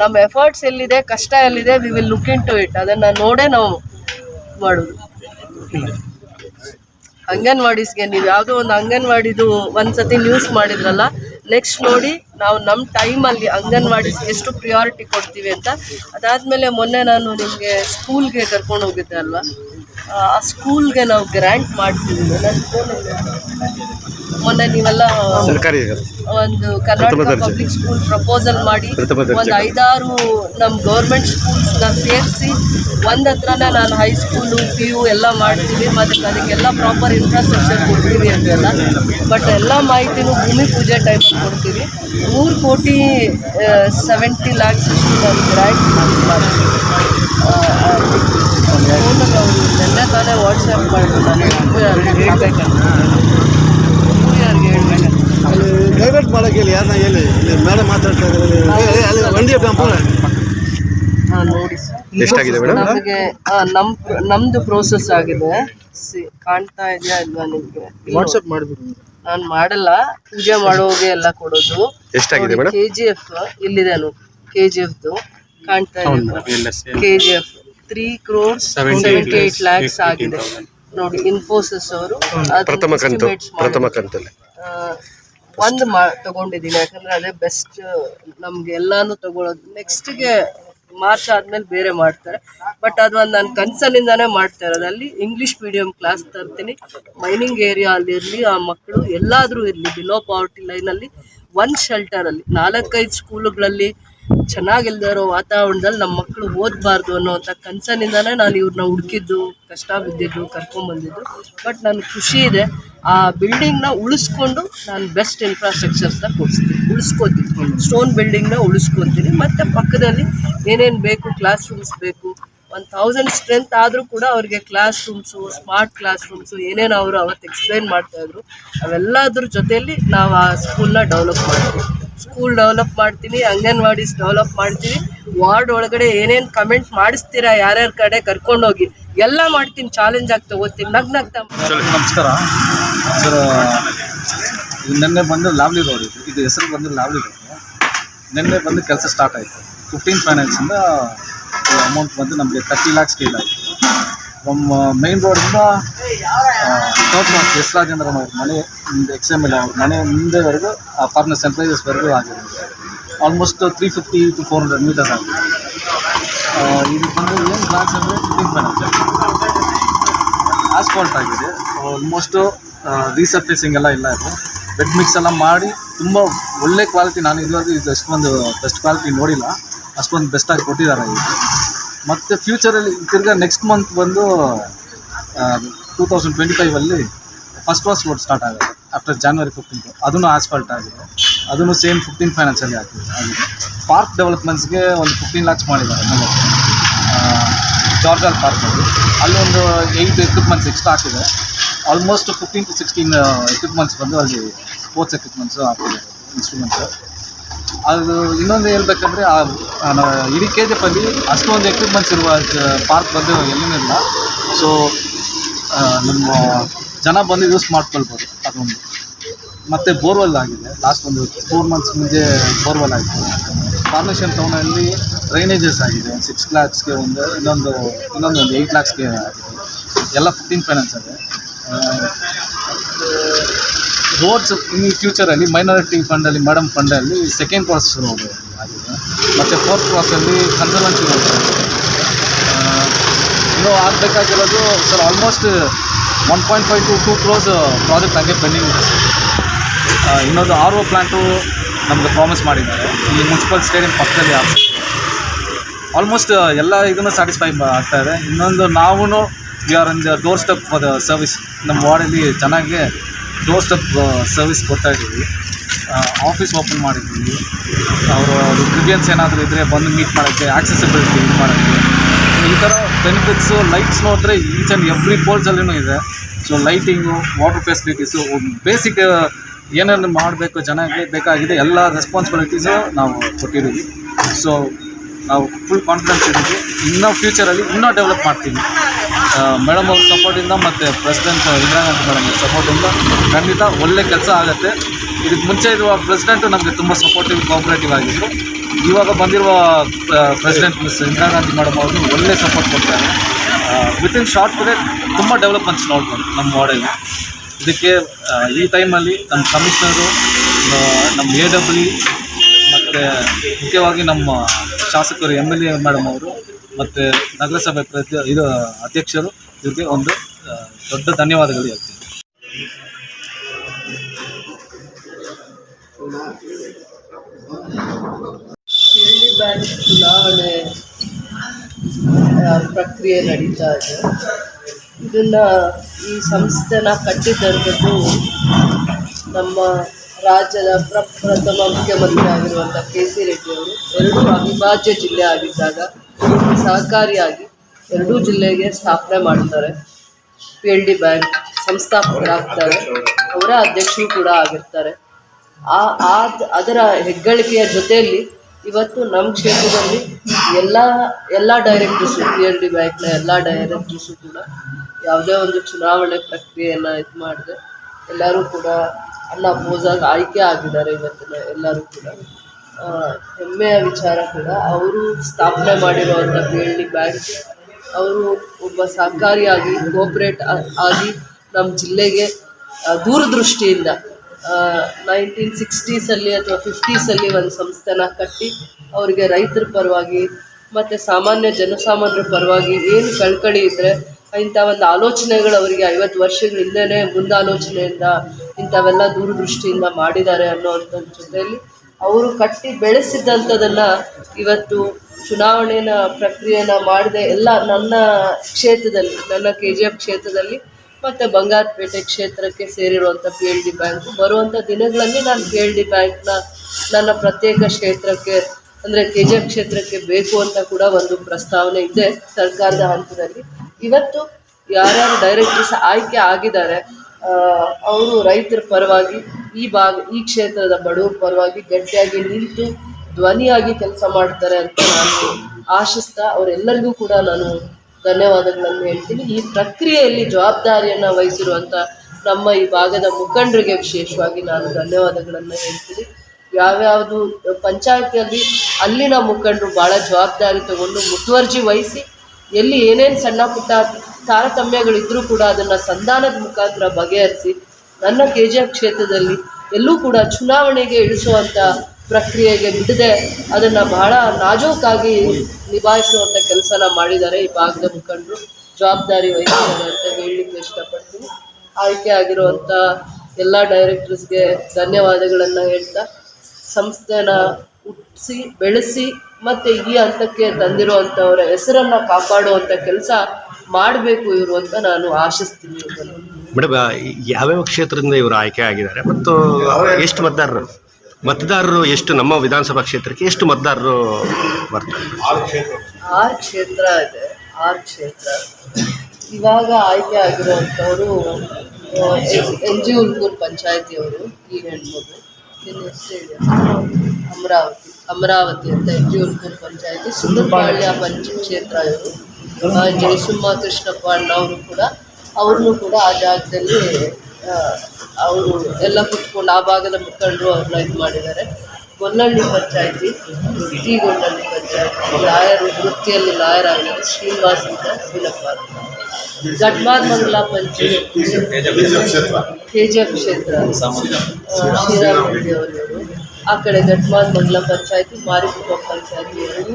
ನಮ್ಮ ಎಫರ್ಟ್ಸ್ ಎಲ್ಲಿದೆ, ಕಷ್ಟ ಎಲ್ಲಿದೆ we will look into it ಅದನ್ನ ನೋಡೇ ನಾವು ಮಾಡೋದು. ಅಂಗನವಾಡೀಸ್ಗೆ ನೀವು ಯಾವುದೋ ಒಂದು ಅಂಗನವಾಡಿದು ಒಂದ್ಸತಿ ನ್ಯೂಸ್ ಮಾಡಿದ್ರಲ್ಲ ನೆಕ್ಸ್ಟ್ ನೋಡಿ ನಾವು ನಮ್ಮ ಟೈಮಲ್ಲಿ ಅಂಗನವಾಡಿಸ್ಗೆ ಎಷ್ಟು ಪ್ರಿಯಾರಿಟಿ ಕೊಡ್ತೀವಿ ಅಂತ. ಅದಾದಮೇಲೆ ಮೊನ್ನೆ ನಾನು ನಿಮಗೆ ಸ್ಕೂಲ್ಗೆ ಕರ್ಕೊಂಡು ಹೋಗಿದ್ದೆ ಅಲ್ವಾ? ಆ ಸ್ಕೂಲ್ಗೆ ನಾವು ಗ್ರ್ಯಾಂಟ್ ಮಾಡ್ತೀವಿ. ನನ್ನ ಫೋನಲ್ಲಿ ಮೊನ್ನೆ ನೀವೆಲ್ಲ ಸರ್ಕಾರಿ ಒಂದು ಕರ್ನಾಟಕ ಪಬ್ಲಿಕ್ ಸ್ಕೂಲ್ ಪ್ರಪೋಸಲ್ ಮಾಡಿ ಒಂದು ಐದಾರು ನಮ್ಮ ಗೌರ್ಮೆಂಟ್ ಸ್ಕೂಲ್ಸ್ನ ಸೇರಿಸಿ ಒಂದ್ ಹತ್ರನೇ ನಾನು ಹೈಸ್ಕೂಲು ಪಿ ಯು ಎಲ್ಲ ಮಾಡ್ತೀವಿ. ಮತ್ತು ಅದಕ್ಕೆಲ್ಲ ಪ್ರಾಪರ್ ಇನ್ಫ್ರಾಸ್ಟ್ರಕ್ಚರ್ ಕೊಡ್ತೀವಿ ಅಂತೆಲ್ಲ. ಬಟ್ ಎಲ್ಲ ಮಾಹಿತಿನೂ ಭೂಮಿ ಪೂಜೆ ಟೈಮ್ ಕೊಡ್ತೀವಿ. ಮೂರು ಕೋಟಿ ಸೆವೆಂಟಿ ಲ್ಯಾಕ್ಸ್ ಅಷ್ಟು ನಾನು ಗ್ರ್ಯಾಂಟ್ ಮಾಡ್ತೀವಿ. ನಿನ್ನೆ ತಾನೇ ವಾಟ್ಸಪ್ ಹೇಳ್ಬೇಕಂತ ಡೈವರ್ಟ್ ಮಾಡೋಕೆ ಹೇಳಿ ಯಾರನ್ನ ಹೇಳಿ? ಇಲ್ಲಿ ಮೇಡಮ್ ಮಾತಾಡ್ತಾ ಇದ್ದಾರೆ. ಅಲ್ಲಿ ಅಲ್ಲಿ ವಂಡಿ ಟೆಂಪಲ್ ನೋಡಿ ಎಷ್ಟಾಗಿದೆ ಮೇಡಮ್? ನಮಗೆ ನಮ್ ನಮ್ದು ಪ್ರೋಸೆಸ್ ಆಗಿದೆ. ಸಿ- ಕಾಣ್ತಾ ಇದೆಯಾ ಇಲ್ವಾ ನಿಮ್ಗೆ? ವಾಟ್ಸಪ್ ಮಾಡಿಬಿಟ್ಟು ನಾನು ಮಾಡಲ್ಲ. ಪೂಜೆ ಮಾಡೋಗೆ ಎಲ್ಲ ಕೊಡೋದು. ಎಷ್ಟಾಗಿದೆ ಮೇಡಮ್? ಕೆ ಜಿ ಎಫ್ ಇಲ್ಲಿದೆ ಕೆ ಜಿ ಎಫ್ದು ಕಾಣ್ತಾ ಇದೆ K G F three crores seventy eight lakhs ಆಗಿದೆ. ನೋಡಿ ಇನ್ಫೋಸಿಸ್ ಅವರು ಪ್ರಥಮ ಕಂತು ಪ್ರಥಮ ಕಂತಲ್ಲಿ. ಒಂದು ಮಾ ತಗೊಂಡಿದ್ದೀನಿ ಯಾಕಂದ್ರೆ ಅದೇ ಬೆಸ್ಟ್ ನಮ್ಗೆ ಎಲ್ಲಾನು ತಗೊಳ್ಳೋದು ನೆಕ್ಸ್ಟ್ಗೆ ಮಾರ್ಚ್ ಆದ್ಮೇಲೆ ಬೇರೆ ಮಾಡ್ತಾರೆ. ಬಟ್ ಅದು ಒಂದು ನನ್ನ ಕನ್ಸಲ್ಲಿಂದಾನೇ ಮಾಡ್ತಾ ಇರೋದು. ಅಲ್ಲಿ ಇಂಗ್ಲೀಷ್ ಮೀಡಿಯಂ ಕ್ಲಾಸ್ ತರ್ತೀನಿ. ಮೈನಿಂಗ್ ಏರಿಯಾ ಅಲ್ಲಿ ಇರಲಿ ಆ ಮಕ್ಕಳು ಎಲ್ಲಾದರೂ ಇರಲಿ ಬಿಲೋ ಪಾವರ್ಟಿ ಲೈನಲ್ಲಿ ಒಂದು ಶೆಲ್ಟರಲ್ಲಿ ನಾಲ್ಕೈದು ಸ್ಕೂಲುಗಳಲ್ಲಿ ಚೆನ್ನಾಗಿಲ್ದೇ ಇರೋ ವಾತಾವರಣದಲ್ಲಿ ನಮ್ಮ ಮಕ್ಕಳು ಓದಬಾರ್ದು ಅನ್ನೋವಂಥ ಕನ್ಸನಿಂದಾನೇ ನಾನು ಇವ್ರನ್ನ ಹುಡುಕಿದ್ದು, ಕಷ್ಟ ಬಿದ್ದಿದ್ದು, ಕರ್ಕೊಂಬಂದಿದ್ದು. ಬಟ್ ನನಗೆ ಖುಷಿ ಇದೆ, ಆ ಬಿಲ್ಡಿಂಗ್ನ ಉಳಿಸ್ಕೊಂಡು ನಾನು ಬೆಸ್ಟ್ ಇನ್ಫ್ರಾಸ್ಟ್ರಕ್ಚರ್ಸ್ನ ಕೊಡಿಸ್ತೀನಿ. ಉಳಿಸ್ಕೋತೀನಿ. ಸ್ಟೋನ್ ಬಿಲ್ಡಿಂಗ್ನ ಉಳಿಸ್ಕೊತೀನಿ. ಮತ್ತು ಪಕ್ಕದಲ್ಲಿ ಏನೇನು ಬೇಕು ಕ್ಲಾಸ್ ರೂಮ್ಸ್ ಬೇಕು. ಒಂದು ಥೌಸಂಡ್ ಸ್ಟ್ರೆಂತ್ ಆದರೂ ಕೂಡ ಅವ್ರಿಗೆ class rooms smart class rooms ಏನೇನು ಅವರು ಅವತ್ತು ಎಕ್ಸ್ಪ್ಲೈನ್ ಮಾಡ್ತಾಯಿದ್ರು ಅವೆಲ್ಲದ್ರ ಜೊತೆಯಲ್ಲಿ ನಾವು ಆ ಸ್ಕೂಲ್ನ ಡೆವಲಪ್ ಮಾಡ್ತೀವಿ. ಸ್ಕೂಲ್ ಡೆವಲಪ್ ಮಾಡ್ತೀನಿ ಅಂಗನವಾಡಿಸ್ ಡೆವಲಪ್ ಮಾಡ್ತೀನಿ. ವಾರ್ಡ್ ಒಳಗಡೆ ಏನೇನು ಕಮೆಂಟ್ ಮಾಡಿಸ್ತೀರಾ ಯಾರ್ಯಾರ ಕಡೆ ಕರ್ಕೊಂಡೋಗಿ, ಎಲ್ಲ ಮಾಡ್ತೀನಿ ಚಾಲೆಂಜ್ ಆಗಿ ತಗೋತೀನಿ. ನಗ್ ನಗ್ತಾ ನಮಸ್ಕಾರ. ಸರ್ ನಿನ್ನೆ ಬಂದು ಲಾವ್ಲಿ ರೋಡ್ ಇದು ಇದು ಹೆಸರು ಬಂದು ಲಾವ್ಲಿ ರೋಡ್ ನಿನ್ನೆ ಬಂದು ಕೆಲಸ ಸ್ಟಾರ್ಟ್ ಆಯಿತು. ಫಿಫ್ಟೀನ್ ಫೈನಾನ್ಸಿಂದ ಅಮೌಂಟ್ ಬಂದು ನಮಗೆ ತರ್ಟಿ ಲ್ಯಾಕ್ಸ್ ಡೀಲ್ ಆಯಿತು. ಫ್ರಮ್ ಮೈನ್ ರೋಡಿಂದ ಇಂದ ಎಸ್ ರಾಜೇಂದ್ರನ್ ಅವ್ರ ಮನೆ ಎಕ್ಸ್ ಎಂ ಎಲ್ ಅವ್ರ ಮನೆ ಮುಂದೆವರೆಗೂ, ಆ ಪಾರ್ಟ್ನರ್ ಸೆಂಟ್ರೈಸಸ್ವರೆಗೂ ಆಗಿರುತ್ತೆ. Almost three fifty to four hundred metres ಆಗಿದೆ ಇದು ಬಂದು ಏನು ಬ್ಲಾಕ್ಸ್ ಅಂದರೆ ಫೈನಾನ್ಸ್ ಆಸ್ಫಾಲ್ಟ್ ಆಗಿದೆ. ಆಲ್ಮೋಸ್ಟು ರೀಸರ್ಫೇಸಿಂಗ್ ಎಲ್ಲ ಇಲ್ಲ ಇದೆ ಬೆಡ್ ಮಿಕ್ಸ್ ಎಲ್ಲ ಮಾಡಿ, ತುಂಬ ಒಳ್ಳೆ ಕ್ವಾಲಿಟಿ ನಾನು ಇದುವರೆಗೂ ಇದು ಅಷ್ಟೊಂದು ಬೆಸ್ಟ್ ಕ್ವಾಲಿಟಿ ನೋಡಿಲ್ಲ. ಅಷ್ಟೊಂದು ಬೆಸ್ಟಾಗಿ ಕೊಟ್ಟಿದ್ದಾರೆ ಇದು ಮತ್ತು ಫ್ಯೂಚರಲ್ಲಿ ತಿರ್ಗಾ ನೆಕ್ಸ್ಟ್ ಮಂತ್ ಬಂದು ಟೂ ತೌಸಂಡ್ ಟ್ವೆಂಟಿ ಫೈವಲ್ಲಿ ಫಸ್ಟ್ ಕ್ಲಾಸ್ ರೋಡ್ ಸ್ಟಾರ್ಟ್ ಆಗುತ್ತೆ. ಆಫ್ಟರ್ ಜಾನ್ವರಿ ಫಿಫ್ಟೀನ್ತು ಅದನ್ನು ಆಸ್ಫಾಲ್ಟ್ ಆಗಿದೆ. ಅದನ್ನು ಸೇಮ್ ಫಿಫ್ಟೀನ್ ಫೈನಾನ್ಸಲ್ಲಿ ಆಗಿದೆ ಆಗಿದೆ ಪಾರ್ಕ್ ಡೆವಲಪ್ಮೆಂಟ್ಸ್ಗೆ ಒಂದು ಫಿಫ್ಟೀನ್ ಲ್ಯಾಕ್ಸ್ ಮಾಡಿದ್ದಾರೆ ಮೇಲೆ ಪಾರ್ಕ್ ಪಾರ್ಕಲ್ಲಿ ಅಲ್ಲೊಂದು ಏಯ್ಟ್ ಎಕ್ವಿಪ್ಮೆಂಟ್ಸ್ ಎಕ್ಸ್ಟ್ರಾ ಹಾಕಿದೆ. Almost fifteen to sixteen equipments ಬಂದು ಅಲ್ಲಿ ಸ್ಪೋರ್ಟ್ಸ್ ಎಕ್ವಿಪ್ಮೆಂಟ್ಸು ಹಾಕಿದೆ ಇನ್ಸ್ಟ್ರೂಮೆಂಟ್ಸು ಅದು ಇನ್ನೊಂದು ಹೇಳ್ಬೇಕಂದ್ರೆ ಆ ಇಡೀ ಕೆ ಜಿ ಎಫಲ್ಲಿ ಅಷ್ಟೊಂದು ಎಕ್ವಿಪ್ಮೆಂಟ್ಸ್ ಇರುವ ಪಾರ್ಕ್ ಬಂದು ಎಲ್ಲೂ ಇಲ್ಲ. ಸೊ ನಮ್ಮ ಜನ ಬಂದು ಯೂಸ್ ಮಾಡ್ಕೊಳ್ಬೋದು ಅದೊಂದು. ಮತ್ತು ಬೋರ್ವೆಲ್ ಆಗಿದೆ. ಲಾಸ್ಟ್ ಒಂದು ಫೋರ್ ಮಂತ್ಸ್ ಮುಂಚೆ ಬೋರ್ವೆಲ್ ಆಗಿದೆ ಫಾರ್ಮೇಶನ್ ಟೌನಲ್ಲಿ ಡ್ರೈನೇಜಸ್ ಆಗಿದೆ. ಸಿಕ್ಸ್ ಲ್ಯಾಕ್ಸ್ಗೆ ಒಂದು, ಇನ್ನೊಂದು ಇನ್ನೊಂದು ಒಂದು ಏಯ್ಟ್ ಲ್ಯಾಕ್ಸ್ಗೆ ಆಗಿದೆ. ಎಲ್ಲ ಫಿಫ್ಟೀನ್ ಫೈನಾನ್ಸ್ ಇದೆ ರೋಡ್ಸ್ ಇನ್ ಫ್ಯೂಚರಲ್ಲಿ ಮೈನಾರಿಟಿ ಫಂಡಲ್ಲಿ ಮೇಡಮ್ ಫಂಡಲ್ಲಿ ಸೆಕೆಂಡ್ ಕ್ರಾಸ್ ಶುರು ಆಗಿದೆ ಮತ್ತು ಫೋರ್ತ್ ಕ್ರಾಸಲ್ಲಿ ಕನ್ಸರ್ವೆನ್ಸಿ ರೋಡ್ ಇನ್ನೂ ಆಗಬೇಕಾಗಿರೋದು sir almost one point five to two crores project ಹಾಗೆ ಪೆಂಡಿಂಗ್ ಇದೆ ಸರ್. ಇನ್ನೊಂದು ಆರ್ ಒ ನಮಗೆ ಪ್ರಾಮಿಸ್ ಮಾಡಿದ್ದಾರೆ. ಈ ಮುನ್ಸಿಪಲ್ ಸ್ಟೇಡಿಯಂ ಪಕ್ಕದಲ್ಲಿ ಆಲ್ಮೋಸ್ಟ್ ಎಲ್ಲ ಇದನ್ನು ಸ್ಯಾಟಿಸ್ಫೈ ಆಗ್ತಾ ಇದೆ. ಇನ್ನೊಂದು ನಾವು we are in the door step for the service ನಮ್ಮ ವಾರ್ಡಲ್ಲಿ ಚೆನ್ನಾಗಿ ಡೋರ್ ಸ್ಟೆಪ್ ಸರ್ವಿಸ್ ಕೊಡ್ತಾಯಿದ್ದೀವಿ ಆಫೀಸ್ ಓಪನ್ ಮಾಡಿದ್ದೀವಿ. ಅವರು ಗ್ರಿವಿಯನ್ಸ್ ಏನಾದರೂ ಇದ್ದರೆ ಬಂದು ಮೀಟ್ ಮಾಡೋಕ್ಕೆ ಆಕ್ಸೆಸಿಬಿಲಿಟಿ ಇದು ಮಾಡೋಕ್ಕೆ. ಈ ಥರ ಬೆನಿಫಿಟ್ಸು ಲೈಟ್ಸ್ ನೋಡಿದ್ರೆ ಈಚ್ ಆ್ಯಂಡ್ ಎವ್ರಿ ಪೋಲ್ಸಲ್ಲೂ ಇದೆ. So lighting water facilities basic ಏನೇನು ಮಾಡಬೇಕು ಜನಕ್ಕೆ ಬೇಕಾಗಿದೆ ಎಲ್ಲ ರೆಸ್ಪಾನ್ಸಿಬಿಲಿಟೀಸು ನಾವು ಕೊಟ್ಟಿದ್ದೀವಿ. ಸೊ ನಾವು ಫುಲ್ ಕಾನ್ಫಿಡೆನ್ಸ್ ಇದ್ದೀವಿ. ಇನ್ನೂ ಫ್ಯೂಚರಲ್ಲಿ ಇನ್ನೂ ಡೆವಲಪ್ ಮಾಡ್ತೀವಿ ಮೇಡಮ್ ಅವ್ರ ಸಪೋರ್ಟಿಂದ ಮತ್ತು ಪ್ರೆಸಿಡೆಂಟ್ ಇಂದಿರಾ ಗಾಂಧಿ ಮೇಡಮ್ ಅವ್ರ ಸಪೋರ್ಟಿಂದ ಖಂಡಿತ ಒಳ್ಳೆ ಕೆಲಸ ಆಗುತ್ತೆ. ಇದಕ್ಕೆ ಮುಂಚೆ ಇರುವ ಪ್ರೆಸಿಡೆಂಟು ನಮಗೆ ತುಂಬ ಸಪೋರ್ಟಿವ್ ಕೋಆಪ್ರೇಟಿವ್ ಆಗಿದ್ದರು ಇವಾಗ ಬಂದಿರುವ president miss Indira Gandhi madam ಅವರು ಒಳ್ಳೆ ಸಪೋರ್ಟ್ ಕೊಡ್ತಾರೆ. ವಿತಿನ್ ಶಾರ್ಟ್ ಪೀರಿಯಡ್ ತುಂಬ ಡೆವಲಪ್ಮೆಂಟ್ಸ್ ನೋಡ್ಬೋದು ನಮ್ಮ ವಾರ್ಡಲ್ಲಿ ಇದಕ್ಕೆ ಈ ಟೈಮಲ್ಲಿ ನಮ್ಮ ಕಮಿಷನರು ನಮ್ಮ ಎ ಡಬ್ಲ್ಯೂ ಮತ್ತು ಮುಖ್ಯವಾಗಿ ನಮ್ಮ ಶಾಸಕರು ಎಂ ಎಲ್ ಎ ಮೇಡಮ್ ಅವರು ಮತ್ತು ನಗರಸಭೆ ಪ್ರತಿ ಇದು ಅಧ್ಯಕ್ಷರು ಇವ್ರಿಗೆ ಒಂದು ದೊಡ್ಡ ಧನ್ಯವಾದಗಳು ಹೇಳ್ತೀನಿ. ಬ್ಯಾಂಕ್ ಚುನಾವಣೆ ಪ್ರಕ್ರಿಯೆ ನಡೀತಾ ಇದೆ. ಇದನ್ನ ಈ ಸಂಸ್ಥೆನ ಕಟ್ಟಿದ್ದಂಥದ್ದು ನಮ್ಮ ರಾಜ್ಯದ ಪ್ರಪ್ರಥಮ ಮುಖ್ಯಮಂತ್ರಿ ಆಗಿರುವಂಥ ಕೆ ಸಿ ರೆಡ್ಡಿ ಅವರು ಎರಡೂ ಅವಿಭಾಜ್ಯ ಜಿಲ್ಲೆ ಆಗಿದ್ದಾಗ ಸಹಕಾರಿಯಾಗಿ ಎರಡೂ ಜಿಲ್ಲೆಗೆ ಸ್ಥಾಪನೆ ಮಾಡ್ತಾರೆ ಪಿ ಎಲ್ ಡಿ ಬ್ಯಾಂಕ್ ಸಂಸ್ಥಾಪಕರಾಗ್ತಾರೆ. ಅವರ ಅಧ್ಯಕ್ಷರು ಕೂಡ ಆಗಿರ್ತಾರೆ. ಆ ಆ, ಅದರ ಹೆಗ್ಗಳಿಕೆಯ ಜೊತೆಯಲ್ಲಿ ಇವತ್ತು ನಮ್ಮ ಕ್ಷೇತ್ರದಲ್ಲಿ ಎಲ್ಲ ಎಲ್ಲ ಡೈರೆಕ್ಟರ್ಸು, ಪಿ ಎಲ್ ಡಿ ಬ್ಯಾಂಕ್ನ ಎಲ್ಲ ಡೈರೆಕ್ಟರ್ಸು ಕೂಡ ಯಾವುದೇ ಒಂದು ಚುನಾವಣೆ ಪ್ರಕ್ರಿಯೆಯನ್ನು ಇದು ಮಾಡಿದೆ. ಎಲ್ಲರೂ ಕೂಡ ಅಲ್ಲ ಪೋಸಾಗಿ ಆಯ್ಕೆ ಆಗಿದ್ದಾರೆ ಇವತ್ತಿನ ಎಲ್ಲರೂ ಕೂಡ. ಹೆಮ್ಮೆಯ ವಿಚಾರ ಕೂಡ. ಅವರು ಸ್ಥಾಪನೆ ಮಾಡಿರುವಂಥ ಪಿ ಬ್ಯಾಂಕ್. ಅವರು ಒಬ್ಬ ಸಹಕಾರಿಯಾಗಿ, ಕೋಪರೇಟ್ ಆಗಿ ನಮ್ಮ ಜಿಲ್ಲೆಗೆ ದೂರದೃಷ್ಟಿಯಿಂದ ನೈನ್ಟೀನ್ ಸಿಕ್ಸ್ಟೀಸಲ್ಲಿ ಅಥವಾ ಫಿಫ್ಟೀಸಲ್ಲಿ ಒಂದು ಸಂಸ್ಥೆನ ಕಟ್ಟಿ, ಅವರಿಗೆ ರೈತರ ಪರವಾಗಿ ಮತ್ತು ಸಾಮಾನ್ಯ ಜನಸಾಮಾನ್ಯರ ಪರವಾಗಿ ಏನು ಕಳ್ಕಳಿ ಇದ್ದರೆ ಇಂಥ ಒಂದು ಆಲೋಚನೆಗಳು ಅವರಿಗೆ ಐವತ್ತು ವರ್ಷಗಳ ಹಿಂದೆನೇ ಮುಂದಾಲೋಚನೆಯಿಂದ ಇಂಥವೆಲ್ಲ ದೂರದೃಷ್ಟಿಯಿಂದ ಮಾಡಿದ್ದಾರೆ ಅನ್ನೋವಂಥ ಜೊತೆಯಲ್ಲಿ ಅವರು ಕಟ್ಟಿ ಬೆಳೆಸಿದ್ದಂಥದ್ದನ್ನು ಇವತ್ತು ಚುನಾವಣೆನ ಪ್ರಕ್ರಿಯೆನ ಮಾಡಿದೆ ಎಲ್ಲ ನನ್ನ ಕ್ಷೇತ್ರದಲ್ಲಿ, ನನ್ನ ಕೆ ಜಿ ಎಫ್ ಕ್ಷೇತ್ರದಲ್ಲಿ ಮತ್ತು ಬಂಗಾರಪೇಟೆ ಕ್ಷೇತ್ರಕ್ಕೆ ಸೇರಿರುವಂಥ ಪಿ ಎಲ್ ಡಿ ಬ್ಯಾಂಕ್. ಬರುವಂಥ ದಿನಗಳಲ್ಲಿ ನಾನು ಪಿ ಎಲ್ ಡಿ ಬ್ಯಾಂಕ್ನ ನನ್ನ ಪ್ರತ್ಯೇಕ ಕ್ಷೇತ್ರಕ್ಕೆ ಅಂದರೆ ಕೆ ಜಿ ಎಫ್ ಕ್ಷೇತ್ರಕ್ಕೆ ಬೇಕು ಅಂತ ಕೂಡ ಒಂದು ಪ್ರಸ್ತಾವನೆ ಇದೆ ಸರ್ಕಾರದ ಹಂತದಲ್ಲಿ. ಇವತ್ತು ಯಾರ್ಯಾರು ಡೈರೆಕ್ಟರ್ಸ್ ಆಯ್ಕೆ ಆಗಿದ್ದಾರೆ ಅವರು ರೈತರ ಪರವಾಗಿ ಈ ಭಾಗ, ಈ ಕ್ಷೇತ್ರದ ಬಡವರ ಪರವಾಗಿ ಗಟ್ಟಿಯಾಗಿ ನಿಂತು ಧ್ವನಿಯಾಗಿ ಕೆಲಸ ಮಾಡ್ತಾರೆ ಅಂತ ನಾನು ಆಶಿಸ್ತಾ ಅವರೆಲ್ಲರಿಗೂ ಕೂಡ ನಾನು ಧನ್ಯವಾದಗಳನ್ನು ಹೇಳ್ತೀನಿ. ಈ ಪ್ರಕ್ರಿಯೆಯಲ್ಲಿ ಜವಾಬ್ದಾರಿಯನ್ನು ವಹಿಸಿರುವಂಥ ನಮ್ಮ ಈ ಭಾಗದ ಮುಖಂಡರಿಗೆ ವಿಶೇಷವಾಗಿ ನಾನು ಧನ್ಯವಾದಗಳನ್ನು ಹೇಳ್ತೀನಿ. ಯಾವ್ಯಾವುದು ಪಂಚಾಯತಿಯಲ್ಲಿ ಅಲ್ಲಿನ ಮುಖಂಡರು ಭಾಳ ಜವಾಬ್ದಾರಿ ತಗೊಂಡು ಮುತುವರ್ಜಿ ವಹಿಸಿ ಎಲ್ಲಿ ಏನೇನು ಸಣ್ಣ ಪುಟ್ಟ ತಾರತಮ್ಯಗಳಿದ್ರೂ ಕೂಡ ಅದನ್ನು ಸಂಧಾನದ ಮುಖಾಂತರ ಬಗೆಹರಿಸಿ, ನನ್ನ ಕೆ ಜಿ ಎಫ್ ಕ್ಷೇತ್ರದಲ್ಲಿ ಎಲ್ಲೂ ಕೂಡ ಚುನಾವಣೆಗೆ ಇಳಿಸುವಂಥ ಪ್ರಕ್ರಿಯೆಗೆ ಬಿಡದೆ ಅದನ್ನು ಬಹಳ ನಾಜೂಕಾಗಿ ನಿಭಾಯಿಸುವಂಥ ಕೆಲಸನ ಮಾಡಿದ್ದಾರೆ ಈ ಭಾಗದ ಮುಖಂಡರು. ಜವಾಬ್ದಾರಿ ವಹಿಸಿದ್ದಾರೆ ಅಂತ ಹೇಳಲಿಕ್ಕೆ ಇಷ್ಟಪಡ್ತೀನಿ. ಆಯ್ಕೆ ಆಗಿರುವಂಥ ಎಲ್ಲ ಡೈರೆಕ್ಟರ್ಸ್ಗೆ ಧನ್ಯವಾದಗಳನ್ನು ಹೇಳ್ತಾ, ಸಂಸ್ಥೆನ ಹುಟ್ಟಿಸಿ ಬೆಳೆಸಿ ಮತ್ತು ಈ ಹಂತಕ್ಕೆ ತಂದಿರುವಂಥವ್ರ ಹೆಸರನ್ನು ಕಾಪಾಡುವಂಥ ಕೆಲಸ ಮಾಡಬೇಕು ಇವರು ಅಂತ ನಾನು ಆಶಿಸ್ತೀನಿ. ಮೇಡಮ್ ಯಾವ್ಯಾವ ಕ್ಷೇತ್ರದಿಂದ ಇವರು ಆಯ್ಕೆ ಆಗಿದ್ದಾರೆ? ಮತ್ತು ಎಷ್ಟು ಮತದಾರರು? ಮತದಾರರು ಎಷ್ಟು ನಮ್ಮ ವಿಧಾನಸಭಾ ಕ್ಷೇತ್ರಕ್ಕೆ ಎಷ್ಟು ಮತದಾರರು ಬರ್ತಾರೆ? ಆರು ಕ್ಷೇತ್ರ. ಇದೆ ಆರು ಕ್ಷೇತ್ರ. ಇವಾಗ ಆಯ್ಕೆ ಆಗಿರುವಂಥವರು ಎನ್ ಜಿ ಉಲ್ಕೂರ್ ಪಂಚಾಯತಿಯವರು ಈ ಹೆಣ್ಮಗು ಇದೆ ಅಮರಾವತಿ ಅಮರಾವತಿ ಅಂತ ಜೋಲ್ಪುರ್ ಪಂಚಾಯತಿ, ಸುಂದರಪಾಳ್ಯ ಪಂಚ ಕ್ಷೇತ್ರ ಇವರು. ಜಯಸುಮ್ಮ ಕೃಷ್ಣಪ್ಪ ಅಣ್ಣವರು ಕೂಡ, ಅವ್ರನ್ನೂ ಕೂಡ ಆ ಜಾಗದಲ್ಲಿ ಅವರು ಎಲ್ಲ ಕುತ್ಕೊಂಡು ಆ ಭಾಗದ ಮುಖಂಡರು ಅವ್ರನ್ನ ಇದು ಮಾಡಿದ್ದಾರೆ. ಗೊಲ್ಲಳ್ಳಿ ಪಂಚಾಯತಿ ಟಿ ಗೊಲ್ಲಳ್ಳಿ ಪಂಚಾಯತಿ ಲಾಯರ್ ವೃತ್ತಿಯಲ್ಲಿ ಲಾಯರ್ ಆಗಿದ್ದಾರೆ ಅಂತ ಶಿವನಪ್ಪ ಗಡ್ಮಾದ್ ಮಂಗಲ ಪಂಚಾಯತ್. ಕೆ ಜಿ ಎಫ್ ಕ್ಷೇತ್ರ ಆ, ಕಡೆ ಗಟ್ಮಾದ್ ಮಂಗಲ ಪಂಚಾಯತಿ ಮಾರಿಕುಪ್ಪ ಪಂಚಾಯತಿ ಎರಡು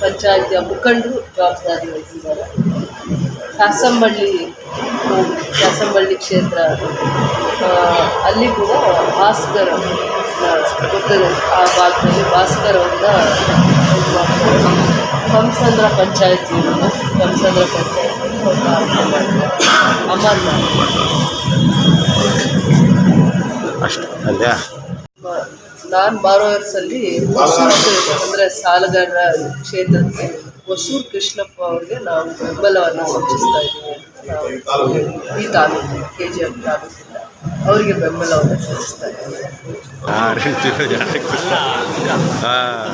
ಪಂಚಾಯತಿಯ ಮುಖಂಡರು ಜವಾಬ್ದಾರಿ ವಹಿಸಿದ್ದಾರೆ. ಕಾಸಂಬಳ್ಳಿ ಕಾಸಂಬಳ್ಳಿ ಕ್ಷೇತ್ರ. ಅಲ್ಲಿ ಕೂಡ ಭಾಸ್ಕರ್ ಗೊತ್ತದೆ ಆ ಭಾಗದಲ್ಲಿ ಭಾಸ್ಕರ್ ಮಾಡ್ತಾರೆ. ಕಂಸಂದ್ರ ಪಂಚಾಯತಿ ಇರೋದು. ಕಂಸಂದ್ರ ಪಂಚಾಯತಿ. ಅಮರ್ನಾಥ್. ಅಷ್ಟು ಅಲ್ಲೇ ನಾನು ಬಾರೋವರ್ಸಲ್ಲಿ ಅಂದರೆ ಸಾಲಗಾರರ ಕ್ಷೇತ್ರಕ್ಕೆ ಹೊಸೂರು ಕೃಷ್ಣಪ್ಪ ಅವ್ರಿಗೆ ನಾವು ಬೆಂಬಲವನ್ನು ಸೂಚಿಸ್ತಾ ಇದ್ದೀವಿ ಈ ತಾಲೂಕು ಕೆ ಜಿ ಎಫ್ ತಾಲೂಕಿಂದ. ಅವರಿಗೆ ಬೆಂಬಲವನ್ನು ಸೂಚಿಸ್ತಾ ಇದ್ದೀವಿ ಹಾಂ